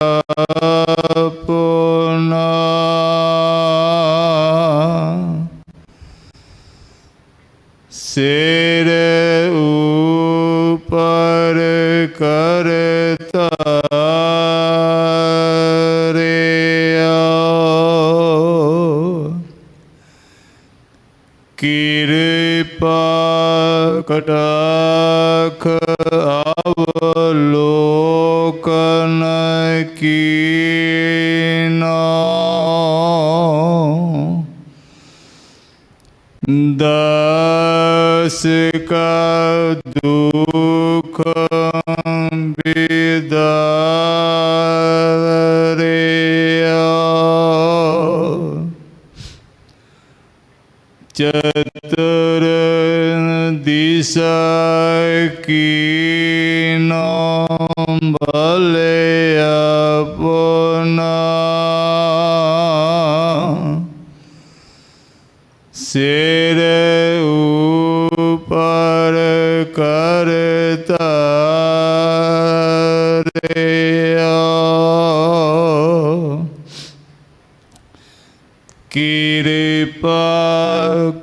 ਆਪਣਾ ਸਿਰ ਉਪਰ ਕਰਤਾ ਰਿਆ ਕਿਰਪਾ ਕਟਾਖ ਅਵਲੋਕਨ ਕੀਨਾ ਦਸ ਕਾ ਦੁਖ ਬਿਦਾਰਿਆ। ਚਤੁਰ ਦਿਸਾ ਕੀ ਭਲੇ ਸਿਰ ਉਪਰ ਕਰਤਾ ਰਿਆ ਕਿਰਪਾ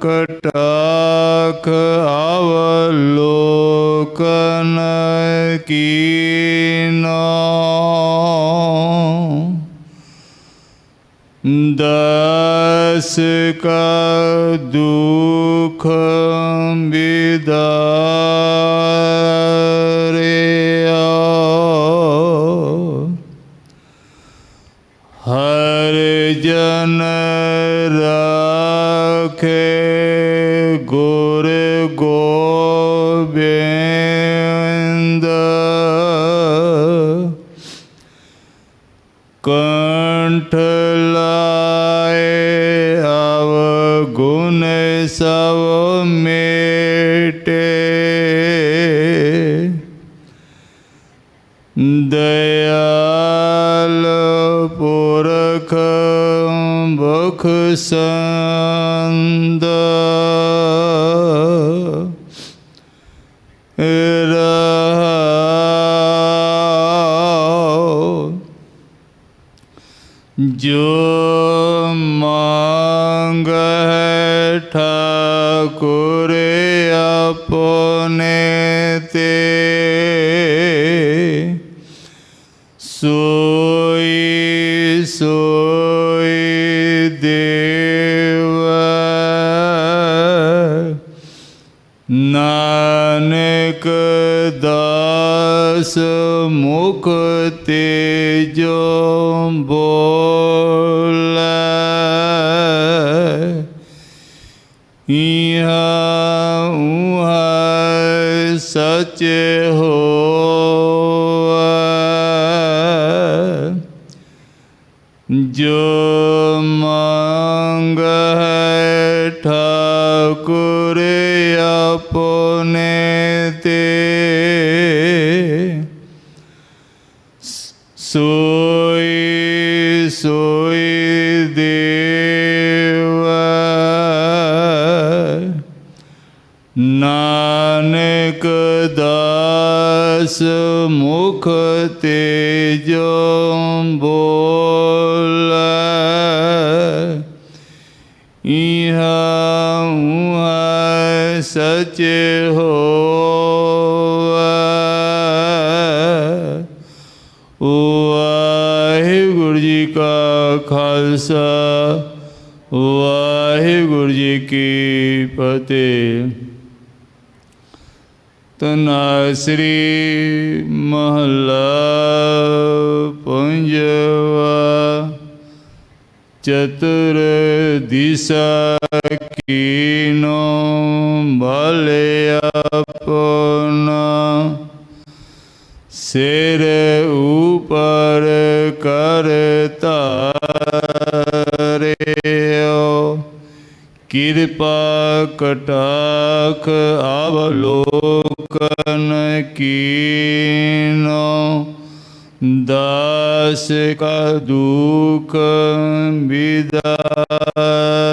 ਕਟਾਖ ਅਵਲੋਕਨ ਕੀਨਾ ਦਸ ਕਾ ਦੁਖ ਬਿਦਾਰਿਆ। ਹਰ ਜਨ ਰਾਖੇ ਗੁਰ ਗੋਬਿੰਦ। ਕੰਠ ਲਾਏ ਦਇਆਲ ਪੁਰਖ ਬਖ ਰਹਾਉ ਜੋ ਦਾਸ ਮੁਖ ਤੇ ਜੋ ਬੋਲੇ। ਇਹਾ ਉਹਾ ਸਚ ਹੋਵੇ। ਜੋ ਨਾਨਕ ਦਾਸ ਮੁਖ ਤੇ ਜੋ ਬੋਲੇ। ਇਹਾ ਉਹਾ ਸਚ ਹੋਵੇ। ਵਾਹਿਗੁਰੂ ਜੀ ਕਾ ਖਾਲਸਾ, ਵਾਹਿਗੁਰੂ ਜੀ ਕੀ ਫਤਿਹ। ਤਨਾਸਰੀ ਮਹਲਾ ਪੰਜਵਾ ਚਤੁਰ ਦਿਸਾ ਕੀਨੋ ਭਲੇ ਆਪਣਾ। ਸਿਰ ਉਪਰ ਕਰਤਾ ਰਿਓ ਕਿਰਪਾ ਕਟਾਖ ਆਵਲੋਕਨ ਕੀਨੋ ਦਾਸ ਕਾ ਦੁਖ ਵਿਦਾਰਿਓ